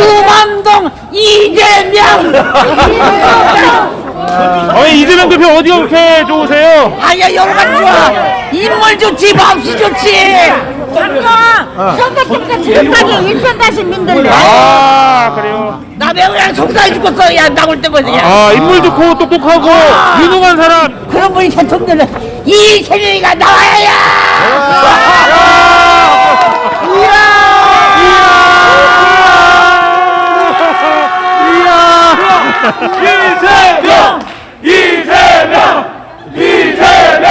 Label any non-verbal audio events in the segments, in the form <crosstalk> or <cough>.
금암동 이재명! 아니 이재명 대표 어디가 그렇게 좋으세요? 아야 여러 가지 좋아. 인물 좋지 마음씨 좋지 잠깐 선거 때니까 지금까지 일편다신 민들래 아 그래요. 나 매우랑 속상해 죽겠어 야 나올 때마다 야아 인물 좋고 똑똑하고 유능한 사람. 그런 분이 대통령은 이재명이가 나와야 이재명! 이재명! 이재명!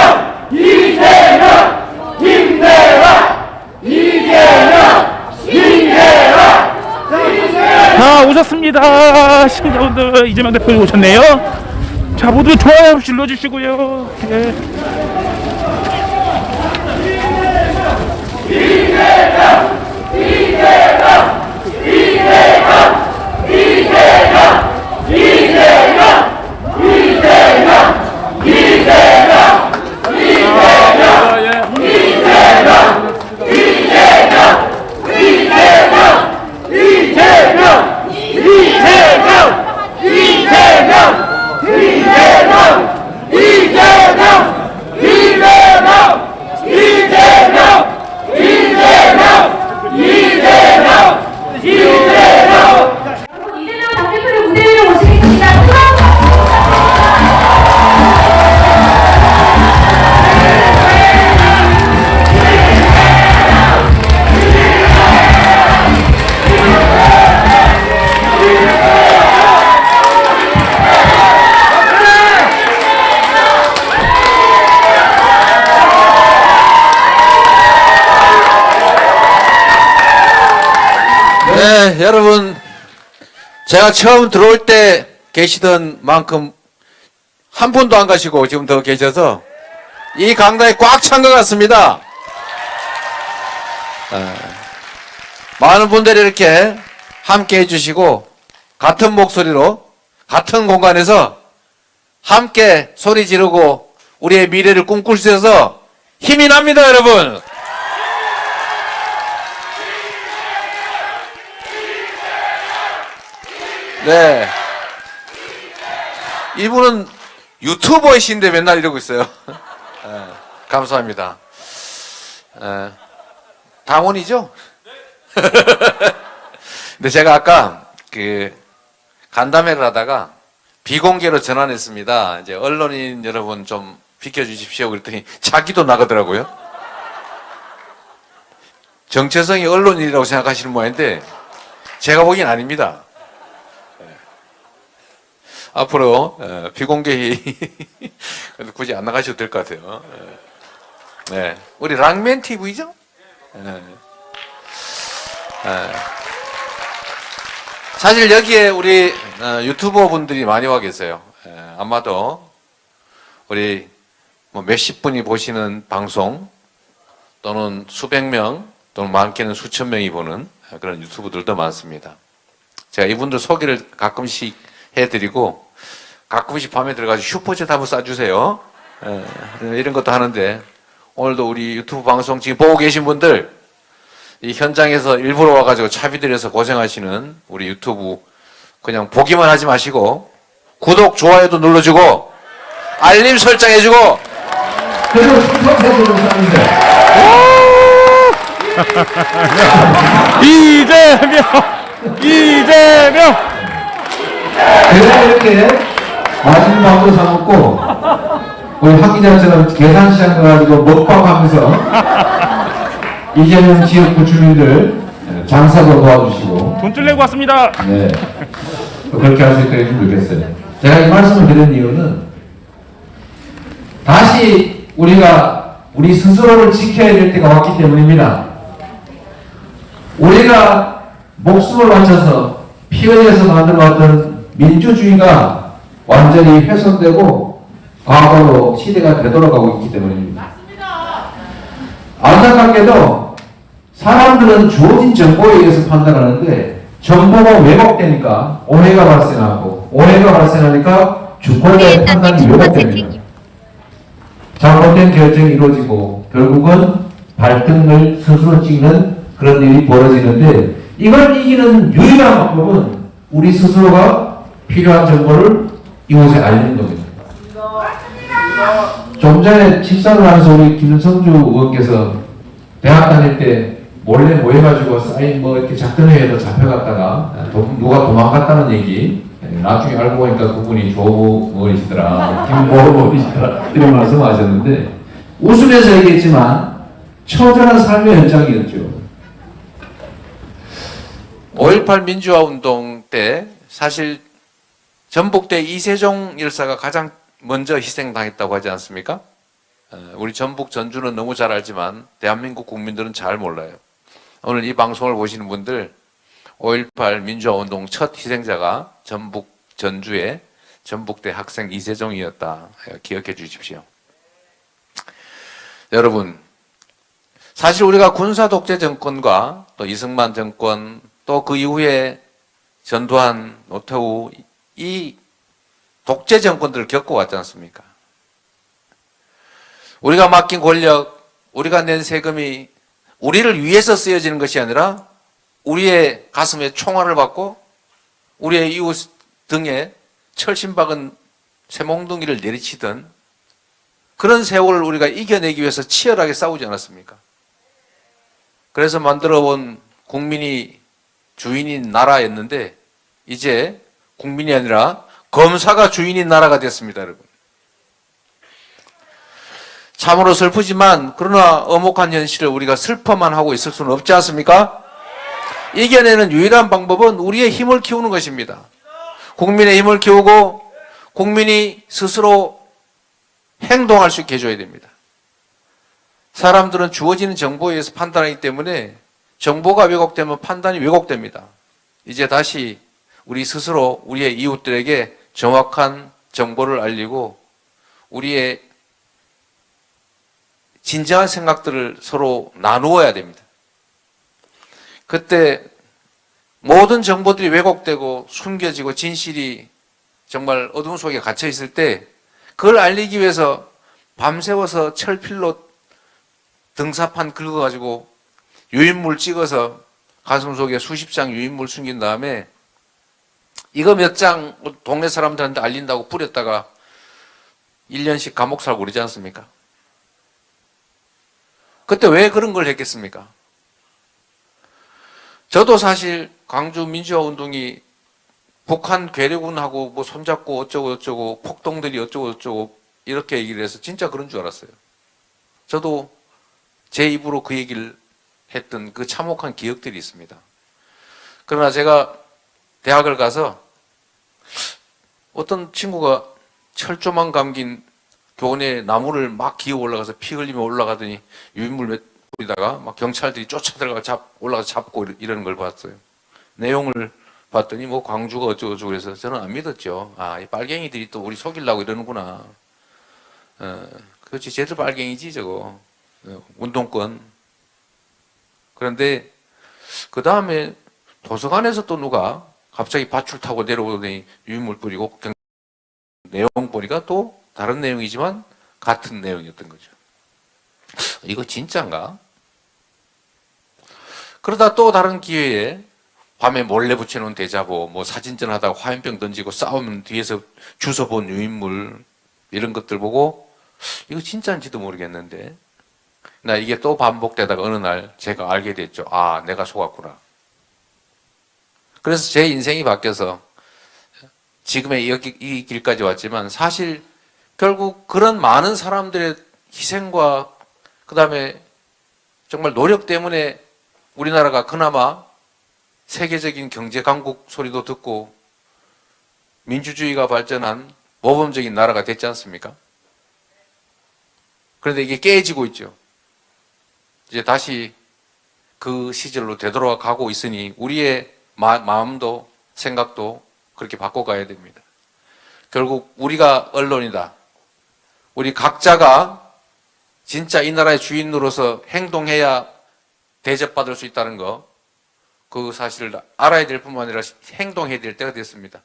이재명! 김대환! 이재명! 김대환! 자 오셨습니다. 시청자분들 이재명 대표 오셨네요. 자 모두 좋아요 눌러주시고요. 예. 이재명 네, 여러분. 제가 처음 들어올 때 계시던 만큼 한 분도 안 가시고 지금 더 계셔서 이 강당이 꽉 찬 것 같습니다. 에, 많은 분들이 이렇게 함께 해주시고 같은 목소리로 같은 공간에서 함께 소리 지르고 우리의 미래를 꿈꿀 수 있어서 힘이 납니다, 여러분. 네. 이분은 유튜버이신데 맨날 이러고 있어요. 예, 감사합니다. 예, 당원이죠? <laughs> 근데 제가 아까 그 간담회를 하다가 비공개로 전환했습니다. 이제 언론인 여러분 좀 비켜주십시오. 그랬더니 자기도 나가더라고요. 정체성이 언론인이라고 생각하시는 모양인데 제가 보기엔 아닙니다. 앞으로 어, 비공개 회의 <laughs> 굳이 안 나가셔도 될 것 같아요. 예. 네, 우리 랑맨 TV죠? 네. 예. 사실 여기에 우리 어, 유튜버 분들이 많이 와 계세요. 예, 아마도 우리 뭐 몇십 분이 보시는 방송 또는 수백 명 또는 많게는 수천 명이 보는 그런 유튜브들도 많습니다. 제가 이분들 소개를 가끔씩 해드리고 가끔씩 밤에 들어가서 슈퍼챗 한번 쏴주세요. 예, 이런 것도 하는데 오늘도 우리 유튜브 방송 지금 보고 계신 분들 이 현장에서 일부러 와가지고 차비 들여서 고생하시는 우리 유튜브 그냥 보기만 하지 마시고 구독 좋아요도 눌러주고 알림 설정해주고. 이재명! 이재명! 그래서 이렇게 맛있는 밥도 사 먹고 우리 박 기자처럼 계산 시장 가가지고 먹방하면서 이재명 지역구 주민들 장사도 도와주시고 돈 줄 내고 왔습니다 네 그렇게 할 수 있도록 힘들겠어요. 제가 이 말씀을 드린 이유는 다시 우리가 우리 스스로를 지켜야 될 때가 왔기 때문입니다. 우리가 목숨을 바쳐서 피 흘려서 만들어왔던 민주주의가 완전히 훼손되고 과거로 시대가 되돌아가고 있기 때문입니다. 안타깝게도 사람들은 주어진 정보에 의해서 판단하는데 정보가 왜곡되니까 오해가 발생하고 오해가 발생하니까 주권자의 판단이 왜곡됩니다. 잘못된 결정이 이루어지고 결국은 발등을 스스로 찍는 그런 일이 벌어지는데 이걸 이기는 유일한 방법은 우리 스스로가 필요한 정보를 이곳에 알리는 겁니다. 좀 전에 집사를 하면서 우리 김성주 의원께서 대학 다닐 때 몰래 모여가지고 사인 뭐 이렇게 작전회의에서 잡혀갔다가 도- 누가 도망갔다는 얘기 나중에 알고 보니까 그분이 조모 의원이시더라 김모 의원이시더라 이런 말씀하셨는데 웃으면서 얘기했지만 처절한 삶의 현장이었죠. 5.18 민주화 운동 때 사실 전북대 이세종 열사가 가장 먼저 희생당했다고 하지 않습니까? 어, 우리 전북 전주는 너무 잘 알지만 대한민국 국민들은 잘 몰라요. 오늘 이 방송을 보시는 분들 5.18 민주화 운동 첫 희생자가 전북 전주의 전북대 학생 이세종이었다. 기억해 주십시오. 여러분, 사실 우리가 군사 독재 정권과 또 이승만 정권 또 그 이후에 전두환, 노태우 이 독재 정권들을 겪어왔지 않습니까? 우리가 맡긴 권력, 우리가 낸 세금이 우리를 위해서 쓰여지는 것이 아니라 우리의 가슴에 총알을 받고 우리의 이웃 등에 철심박은 쇠몽둥이를 내리치던 그런 세월을 우리가 이겨내기 위해서 치열하게 싸우지 않았습니까? 그래서 만들어 본 국민이 주인인 나라였는데 이제 국민이 아니라 검사가 주인인 나라가 됐습니다, 여러분. 참으로 슬프지만 그러나 엄혹한 현실을 우리가 슬퍼만 하고 있을 수는 없지 않습니까? 이겨내는 유일한 방법은 우리의 힘을 키우는 것입니다. 국민의 힘을 키우고 국민이 스스로 행동할 수 있게 해줘야 됩니다. 사람들은 주어지는 정보에 의해서 판단하기 때문에 정보가 왜곡되면 판단이 왜곡됩니다. 이제 다시 우리 스스로 우리의 이웃들에게 정확한 정보를 알리고 우리의 진정한 생각들을 서로 나누어야 됩니다. 그때 모든 정보들이 왜곡되고 숨겨지고 진실이 정말 어둠 속에 갇혀 있을 때 그걸 알리기 위해서 밤새워서 철필로 등사판 긁어가지고 유인물 찍어서 가슴 속에 수십 장 유인물 숨긴 다음에 이거 몇 장 동네 사람들한테 알린다고 뿌렸다가 1년씩 감옥 살고 그러지 않습니까? 그때 왜 그런 걸 했겠습니까? 저도 사실 광주 민주화 운동이 북한 괴뢰군하고 뭐 손잡고 어쩌고 저쩌고 폭동들이 어쩌고 저쩌고 이렇게 얘기를 해서 진짜 그런 줄 알았어요. 저도 제 입으로 그 얘기를 했던 그 참혹한 기억들이 있습니다. 그러나 제가 대학을 가서 어떤 친구가 철조망 감긴 교원에 나무를 막 기어 올라가서 피 흘리며 올라가더니 유인물 몇 뿌리다가 막 경찰들이 쫓아 들어가 잡 올라가서 잡고 이러- 이러는 걸 봤어요. 내용을 봤더니 뭐 광주가 어쩌고 저쩌고 그래서 저는 안 믿었죠. 아, 이 빨갱이들이 또 우리 속이려고 이러는구나. 어, 그렇지, 쟤들 빨갱이지 저거. 어, 운동권. 그런데 그 다음에 도서관에서 또 누가 갑자기 밧줄 타고 내려오더니 유인물 뿌리고 경- 내용 보니까 또 다른 내용이지만 같은 내용이었던 거죠. 이거 진짠가? 그러다 또 다른 기회에 밤에 몰래 붙여놓은 대자보, 뭐 사진전 하다가 화염병 던지고 싸우면 뒤에서 주워 본 유인물 이런 것들 보고 이거 진짜인지도 모르겠는데 나 이게 또 반복되다가 어느 날 제가 알게 됐죠. 아, 내가 속았구나. 그래서 제 인생이 바뀌어서 지금의 이, 길까지 왔지만 사실 결국 그런 많은 사람들의 희생과 그 다음에 정말 노력 때문에 우리나라가 그나마 세계적인 경제 강국 소리도 듣고 민주주의가 발전한 모범적인 나라가 됐지 않습니까? 그런데 이게 깨지고 있죠. 이제 다시 그 시절로 되돌아 가고 있으니 우리의 마, 마음도 생각도 그렇게 바꿔가야 됩니다. 결국 우리가 언론이다. 우리 각자가 진짜 이 나라의 주인으로서 행동해야 대접받을 수 있다는 거, 그 사실을 알아야 될 뿐만 아니라 행동해야 될 때가 됐습니다.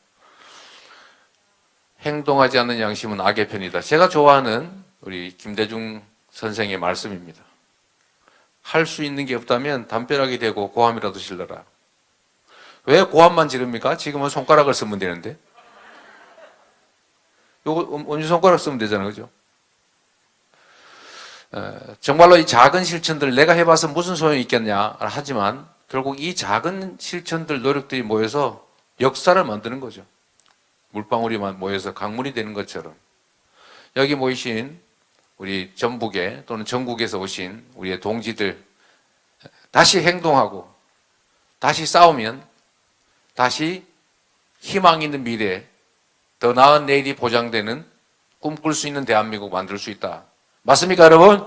행동하지 않는 양심은 악의 편이다. 제가 좋아하는 우리 김대중 선생의 말씀입니다. 할 수 있는 게 없다면 담벼락이 되고 고함이라도 질러라. 왜 고함만 지릅니까? 지금은 손가락을 쓰면 되는데. 요거 엄지 손가락 쓰면 되잖아요. 그죠? 에, 정말로 이 작은 실천들 내가 해봐서 무슨 소용이 있겠냐 하지만 결국 이 작은 실천들 노력들이 모여서 역사를 만드는 거죠. 물방울이만 모여서 강물이 되는 것처럼 여기 모이신 우리 전북에 또는 전국에서 오신 우리의 동지들 다시 행동하고 다시 싸우면 다시 희망 있는 미래 더 나은 내일이 보장되는 꿈꿀 수 있는 대한민국 만들 수 있다. 맞습니까, 여러분?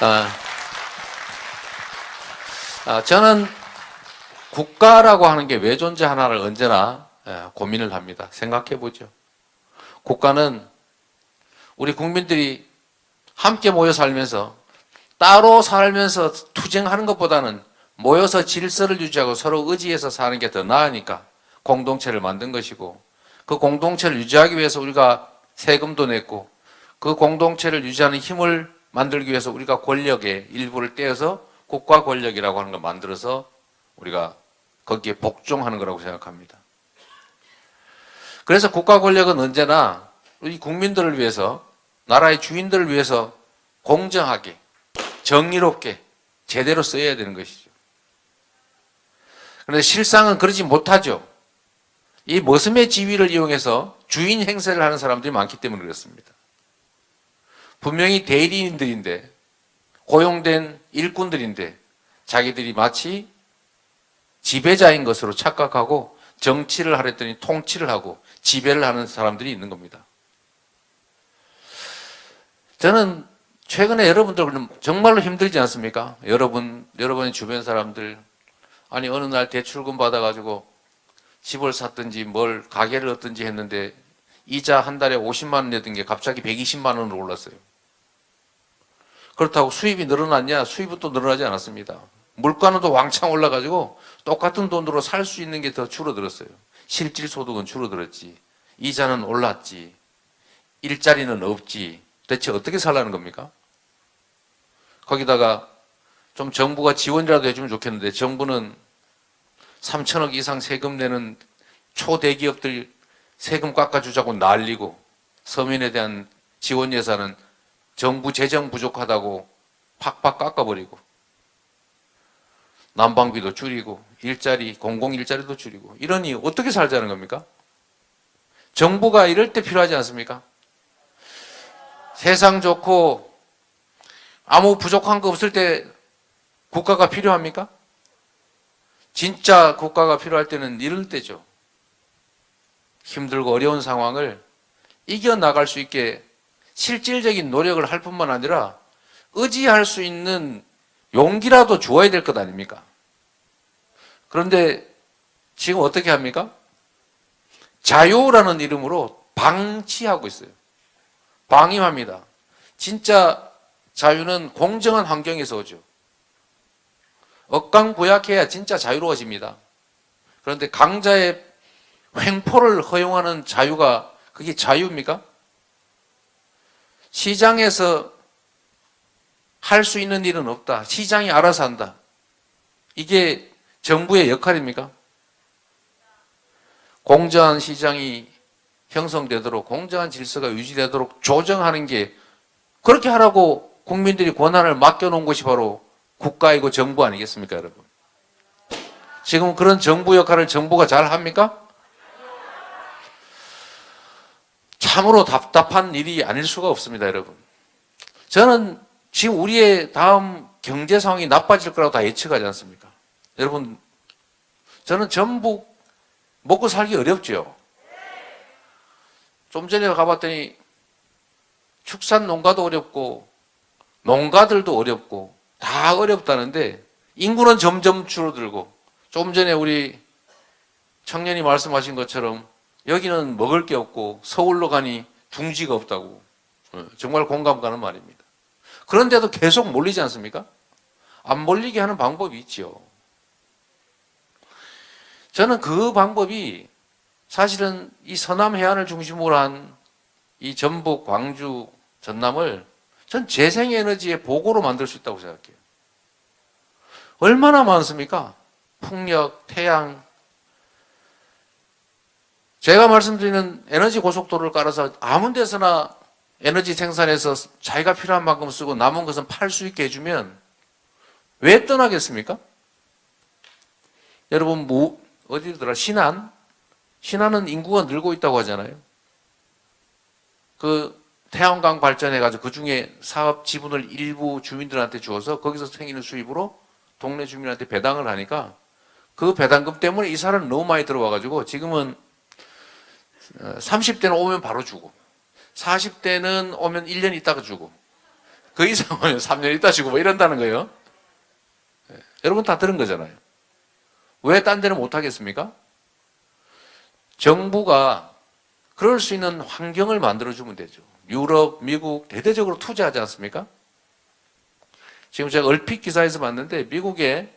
아, 아, 저는 국가라고 하는 게 왜 존재하나를 언제나 예, 고민을 합니다. 생각해 보죠. 국가는 우리 국민들이 함께 모여 살면서 따로 살면서 투쟁하는 것보다는 모여서 질서를 유지하고 서로 의지해서 사는 게 더 나으니까 공동체를 만든 것이고 그 공동체를 유지하기 위해서 우리가 세금도 냈고 그 공동체를 유지하는 힘을 만들기 위해서 우리가 권력의 일부를 떼어서 국가 권력이라고 하는 걸 만들어서 우리가 거기에 복종하는 거라고 생각합니다. 그래서 국가 권력은 언제나 우리 국민들을 위해서 나라의 주인들을 위해서 공정하게 정의롭게 제대로 써야 되는 것이죠. 그런데 실상은 그러지 못하죠. 이 머슴의 지위를 이용해서 주인 행세를 하는 사람들이 많기 때문에 그렇습니다. 분명히 대리인들인데 고용된 일꾼들인데 자기들이 마치 지배자인 것으로 착각하고 정치를 하랬더니 통치를 하고 지배를 하는 사람들이 있는 겁니다. 저는 최근에 여러분들 정말로 힘들지 않습니까? 여러분, 여러분의 주변 사람들, 아니, 어느 날 대출금 받아가지고 집을 샀든지 뭘 가게를 얻든지 했는데 이자 한 달에 50만 원 내던 게 갑자기 120만 원으로 올랐어요. 그렇다고 수입이 늘어났냐? 수입은 또 늘어나지 않았습니다. 물가는 또 왕창 올라가지고 똑같은 돈으로 살 수 있는 게 더 줄어들었어요. 실질 소득은 줄어들었지. 이자는 올랐지. 일자리는 없지. 대체 어떻게 살라는 겁니까? 거기다가 좀 정부가 지원이라도 해주면 좋겠는데 정부는 3천억 이상 세금 내는 초대기업들 세금 깎아주자고 난리고 서민에 대한 지원 예산은 정부 재정 부족하다고 팍팍 깎아버리고 난방비도 줄이고 일자리 공공 일자리도 줄이고 이러니 어떻게 살자는 겁니까? 정부가 이럴 때 필요하지 않습니까? 세상 좋고 아무 부족한 거 없을 때 국가가 필요합니까? 진짜 국가가 필요할 때는 이럴 때죠. 힘들고 어려운 상황을 이겨나갈 수 있게 실질적인 노력을 할 뿐만 아니라 의지할 수 있는 용기라도 주어야 될 것 아닙니까? 그런데 지금 어떻게 합니까? 자유라는 이름으로 방치하고 있어요. 방임합니다. 진짜 자유는 공정한 환경에서 오죠. 억강부약해야 진짜 자유로워집니다. 그런데 강자의 횡포를 허용하는 자유가 그게 자유입니까? 시장에서 할 수 있는 일은 없다. 시장이 알아서 한다. 이게 정부의 역할입니까? 공정한 시장이 형성되도록 공정한 질서가 유지되도록 조정하는 게 그렇게 하라고 국민들이 권한을 맡겨놓은 것이 바로 국가이고 정부 아니겠습니까, 여러분? 지금 그런 정부 역할을 정부가 잘 합니까? 참으로 답답한 일이 아닐 수가 없습니다, 여러분. 저는 지금 우리의 다음 경제 상황이 나빠질 거라고 다 예측하지 않습니까? 여러분, 저는 전북 먹고 살기 어렵죠? 좀 전에 가봤더니 축산 농가도 어렵고 농가들도 어렵고 다 어렵다는데 인구는 점점 줄어들고 좀 전에 우리 청년이 말씀하신 것처럼 여기는 먹을 게 없고 서울로 가니 둥지가 없다고 어, 정말 공감 가는 말입니다. 그런데도 계속 몰리지 않습니까? 안 몰리게 하는 방법이 있죠. 저는 그 방법이 사실은 이 서남 해안을 중심으로 한 이 전북, 광주, 전남을 전 재생에너지의 보고로 만들 수 있다고 생각해요. 얼마나 많습니까? 풍력, 태양. 제가 말씀드리는 에너지 고속도로를 깔아서 아무 데서나 에너지 생산해서 자기가 필요한 만큼 쓰고 남은 것은 팔 수 있게 해주면 왜 떠나겠습니까? 여러분, 뭐, 어디더라? 신안? 신안은 인구가 늘고 있다고 하잖아요. 그 태양광 발전해가지고 그 중에 사업 지분을 일부 주민들한테 주어서 거기서 생기는 수입으로 동네 주민한테 배당을 하니까 그 배당금 때문에 이 사람은 너무 많이 들어와가지고 지금은 30대는 오면 바로 주고 40대는 오면 1년 있다가 주고 그 이상 오면 3년 있다 주고 뭐 이런다는 거예요. 예, 여러분 다 들은 거잖아요. 왜 딴 데는 못 하겠습니까? 정부가 그럴 수 있는 환경을 만들어주면 되죠. 유럽, 미국 대대적으로 투자하지 않습니까? 지금 제가 얼핏 기사에서 봤는데 미국의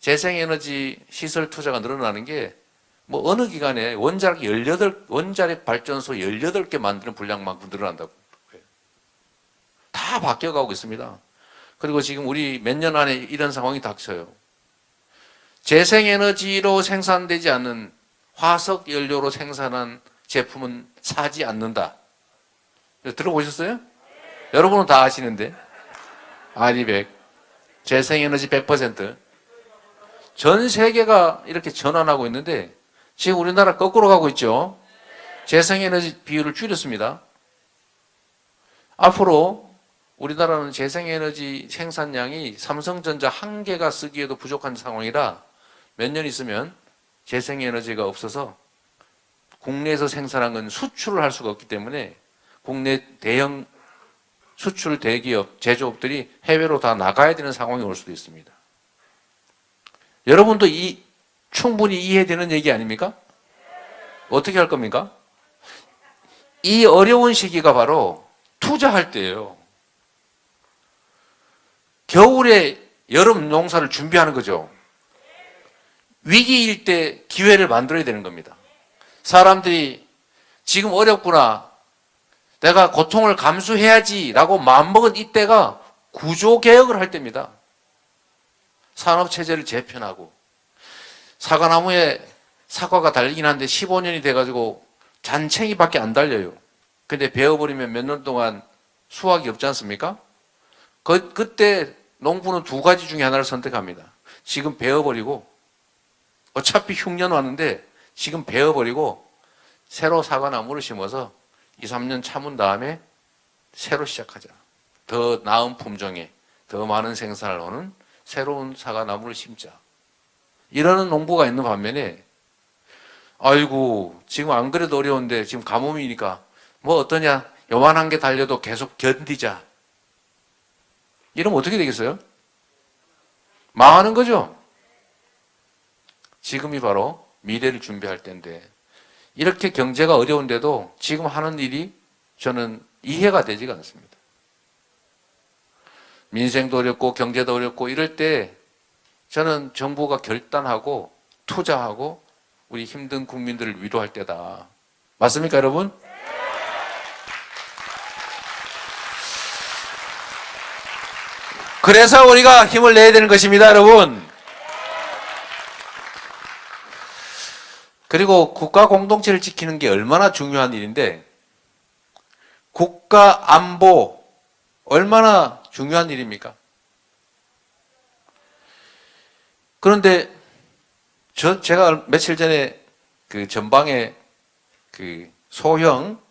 재생에너지 시설 투자가 늘어나는 게 뭐 어느 기간에 원자력 18, 원자력 발전소 18개 만드는 분량만큼 늘어난다고. 다 바뀌어가고 있습니다. 그리고 지금 우리 몇 년 안에 이런 상황이 닥쳐요. 재생에너지로 생산되지 않는 화석 연료로 생산한 제품은 사지 않는다. 들어보셨어요? 여러분은 다 아시는데. 아리백. 재생에너지 100%. 전 세계가 이렇게 전환하고 있는데 지금 우리나라 거꾸로 가고 있죠. 재생에너지 비율을 줄였습니다. 앞으로 우리나라는 재생에너지 생산량이 삼성전자 한 개가 쓰기에도 부족한 상황이라 몇 년 있으면 재생에너지가 없어서 국내에서 생산한 건 수출을 할 수가 없기 때문에 국내 대형 수출 대기업, 제조업들이 해외로 다 나가야 되는 상황이 올 수도 있습니다. 여러분도 이 충분히 이해되는 얘기 아닙니까? 어떻게 할 겁니까? 이 어려운 시기가 바로 투자할 때예요. 겨울에 여름 농사를 준비하는 거죠. 위기일 때 기회를 만들어야 되는 겁니다. 사람들이 지금 어렵구나. 내가 고통을 감수해야지라고 마음먹은 이때가 구조개혁을 할 때입니다. 산업체제를 재편하고 사과나무에 사과가 달리긴 한데 15년이 돼가지고 잔챙이밖에 안 달려요. 근데 베어버리면 몇 년 동안 수확이 없지 않습니까? 그, 그때 농부는 두 가지 중에 하나를 선택합니다. 지금 베어버리고 어차피 흉년 왔는데 지금 베어버리고 새로 사과나무를 심어서 2, 3년 참은 다음에 새로 시작하자. 더 나은 품종에 더 많은 생산을 하는 새로운 사과나무를 심자. 이러는 농부가 있는 반면에 아이고 지금 안 그래도 어려운데 지금 가뭄이니까 뭐 어떠냐 요만한 게 달려도 계속 견디자. 이러면 어떻게 되겠어요? 망하는 거죠. 지금이 바로 미래를 준비할 때인데 이렇게 경제가 어려운데도 지금 하는 일이 저는 이해가 되지가 않습니다. 민생도 어렵고 경제도 어렵고 이럴 때 저는 정부가 결단하고 투자하고 우리 힘든 국민들을 위로할 때다. 맞습니까, 여러분? 그래서 우리가 힘을 내야 되는 것입니다, 여러분. 그리고 국가 공동체를 지키는 게 얼마나 중요한 일인데, 국가 안보 얼마나 중요한 일입니까? 그런데 저 제가 며칠 전에 그 전방에 그 소형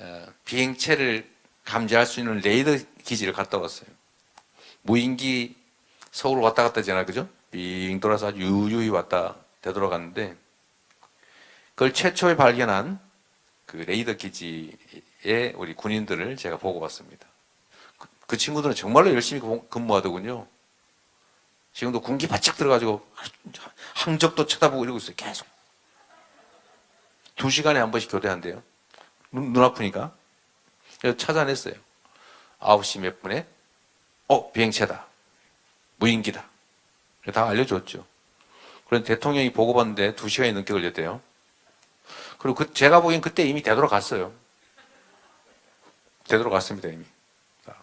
어, 비행체를 감지할 수 있는 레이더 기지를 갔다 왔어요. 무인기 서울 왔다 갔다 하잖아요, 그죠? 빙 돌아서 유유히 왔다 되돌아갔는데 그걸 최초에 발견한 그 레이더 기지의 우리 군인들을 제가 보고 봤습니다. 그, 그 친구들은 정말로 열심히 근무하더군요. 지금도 군기 바짝 들어가지고 항적도 쳐다보고 이러고 있어요. 계속. 두 시간에 한 번씩 교대한대요. 눈, 눈 아프니까. 그래서 찾아냈어요. 9시 몇 분에, 어, 비행체다. 무인기다. 다 알려줬죠. 그런데 대통령이 보고 봤는데 두 시간이 넘게 걸렸대요. 그리고 그 제가 보기엔 그때 이미 되돌아갔어요. 제대로 갔습니다 이미. 자,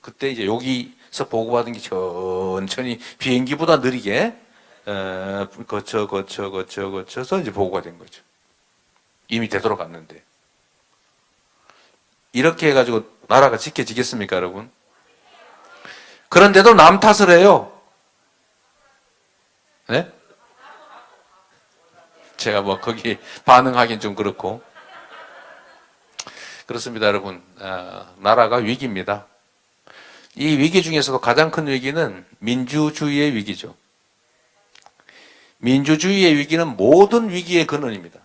그때 이제 여기서 보고받은 게 천천히 비행기보다 느리게 에, 거쳐 거쳐 거쳐 거쳐서 이제 보고가 된 거죠. 이미 되돌아갔는데 이렇게 해가지고 나라가 지켜지겠습니까, 여러분? 그런데도 남 탓을 해요. 네? 제가 뭐 거기 반응하긴 좀 그렇고 그렇습니다, 여러분. 아, 나라가 위기입니다. 이 위기 중에서도 가장 큰 위기는 민주주의의 위기죠. 민주주의의 위기는 모든 위기의 근원입니다.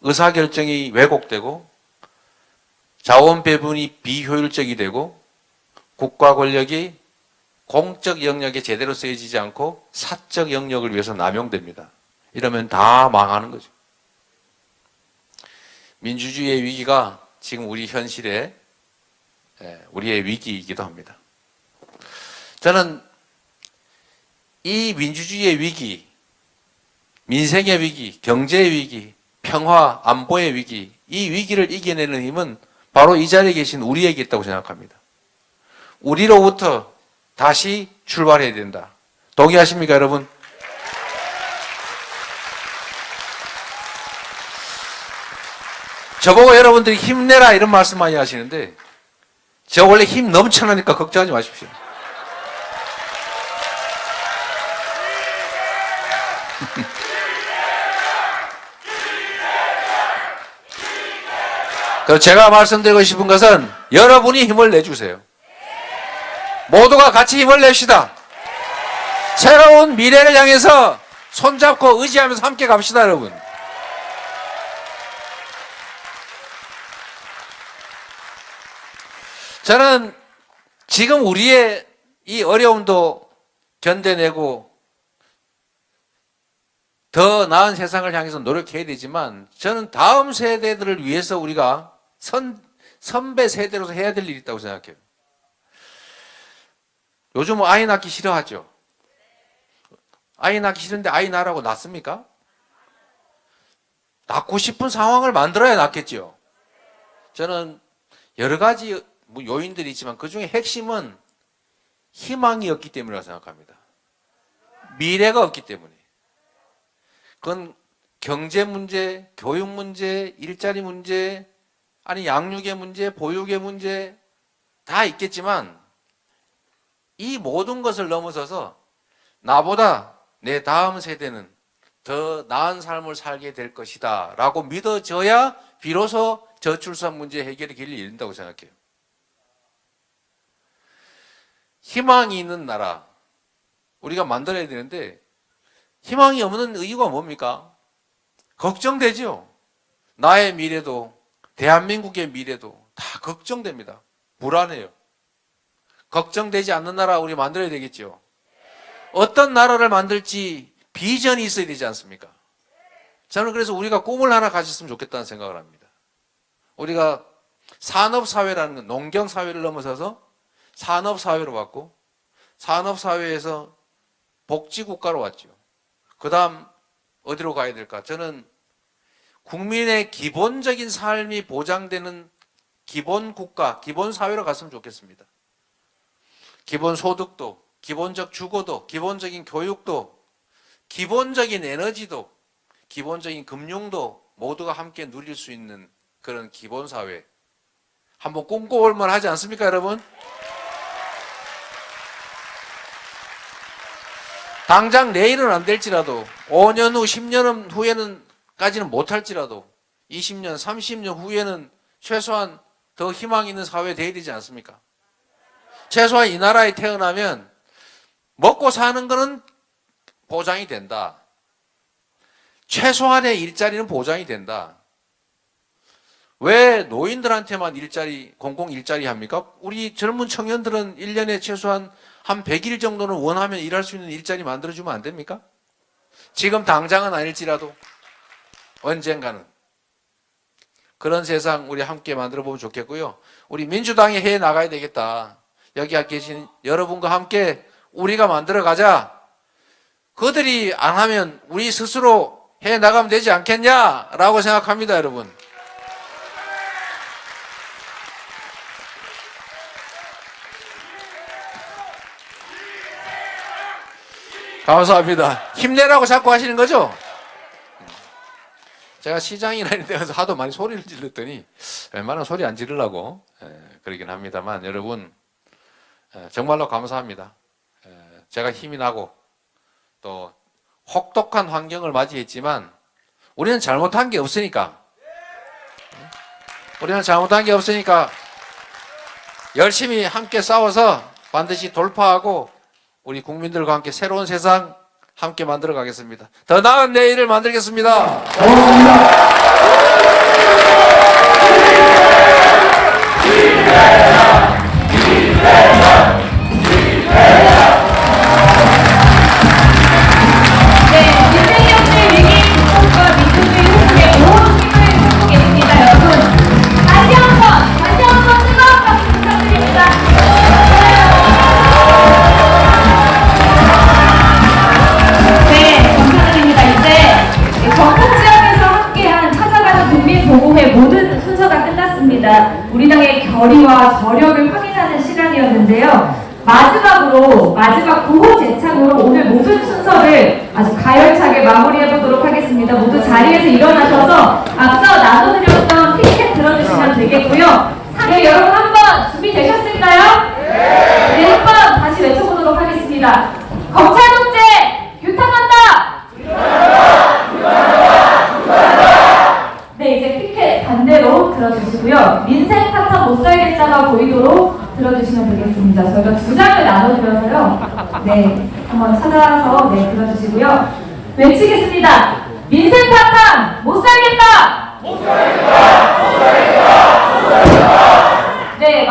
의사결정이 왜곡되고 자원 배분이 비효율적이 되고 국가 권력이 공적 영역에 제대로 쓰여지지 않고 사적 영역을 위해서 남용됩니다. 이러면 다 망하는 거죠. 민주주의의 위기가 지금 우리 현실의 예, 우리의 위기이기도 합니다. 저는 이 민주주의의 위기, 민생의 위기, 경제의 위기, 평화, 안보의 위기, 이 위기를 이겨내는 힘은 바로 이 자리에 계신 우리에게 있다고 생각합니다. 우리로부터 다시 출발해야 된다. 동의하십니까, 여러분? 저보고 여러분들이 힘내라 이런 말씀 많이 하시는데, 저 원래 힘 넘쳐나니까 걱정하지 마십시오. 그럼 제가 말씀드리고 싶은 것은 여러분이 힘을 내주세요. 모두가 같이 힘을 냅시다. 새로운 미래를 향해서 손잡고 의지하면서 함께 갑시다, 여러분. 저는 지금 우리의 이 어려움도 견뎌내고 더 나은 세상을 향해서 노력해야 되지만 저는 다음 세대들을 위해서 우리가 선, 선배 세대로서 해야 될 일이 있다고 생각해요. 요즘 아이 낳기 싫어하죠? 아이 낳기 싫은데 아이 낳으라고 낳습니까? 낳고 싶은 상황을 만들어야 낳겠죠. 저는 여러 가지 뭐 요인들이 있지만 그 중에 핵심은 희망이 없기 때문이라고 생각합니다. 미래가 없기 때문에. 그건 경제 문제, 교육 문제, 일자리 문제, 아니 양육의 문제, 보육의 문제 다 있겠지만 이 모든 것을 넘어서서 나보다 내 다음 세대는 더 나은 삶을 살게 될 것이다 라고 믿어져야 비로소 저출산 문제 해결의 길을 열린다고 생각해요. 희망이 있는 나라 우리가 만들어야 되는데 희망이 없는 이유가 뭡니까? 걱정되죠. 나의 미래도 대한민국의 미래도 다 걱정됩니다. 불안해요. 걱정되지 않는 나라 우리 만들어야 되겠죠. 어떤 나라를 만들지 비전이 있어야 되지 않습니까? 저는 그래서 우리가 꿈을 하나 가졌으면 좋겠다는 생각을 합니다. 우리가 산업사회라는 건 농경사회를 넘어서서 산업사회로 왔고, 산업사회에서 복지국가로 왔죠. 그 다음 어디로 가야 될까? 저는 국민의 기본적인 삶이 보장되는 기본 국가, 기본 사회로 갔으면 좋겠습니다. 기본 소득도, 기본적 주거도, 기본적인 교육도, 기본적인 에너지도, 기본적인 금융도 모두가 함께 누릴 수 있는 그런 기본 사회. 한번 꿈꿔볼 만 하지 않습니까, 여러분? 당장 내일은 안 될지라도 5년 후, 10년 후에는 까지는 못할지라도 20년, 30년 후에는 최소한 더 희망 있는 사회 돼야 되지 않습니까? 최소한 이 나라에 태어나면 먹고 사는 거는 보장이 된다. 최소한의 일자리는 보장이 된다. 왜 노인들한테만 일자리, 공공 일자리 합니까? 우리 젊은 청년들은 1년에 최소한 한 100일 정도는 원하면 일할 수 있는 일자리 만들어주면 안 됩니까? 지금 당장은 아닐지라도 언젠가는 그런 세상 우리 함께 만들어 보면 좋겠고요. 우리 민주당이 해 나가야 되겠다. 여기 계신 여러분과 함께 우리가 만들어 가자. 그들이 안 하면 우리 스스로 해 나가면 되지 않겠냐라고 생각합니다, 여러분. 감사합니다. 힘내라고 자꾸 하시는 거죠? 제가 시장이나 이런 <laughs> 데 가서 하도 많이 소리를 질렀더니 웬만하면 소리 안 지르려고 에, 그러긴 합니다만 여러분 에, 정말로 감사합니다. 에, 제가 힘이 나고 또 혹독한 환경을 맞이했지만 우리는 잘못한 게 없으니까 우리는 잘못한 게 없으니까 열심히 함께 싸워서 반드시 돌파하고 우리 국민들과 함께 새로운 세상 함께 만들어 가겠습니다. 더 나은 내일을 만들겠습니다. 네,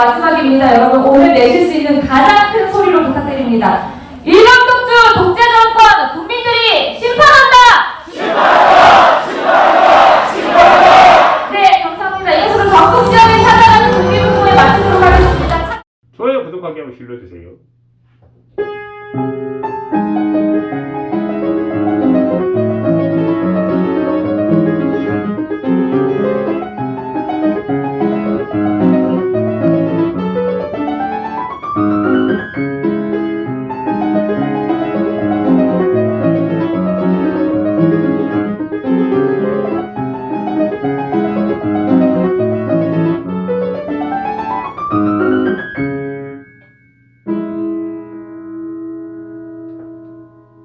마지막입니다. 여러분, 오늘 내실 수 있는 가장 큰 소리로 부탁드립니다. 1번!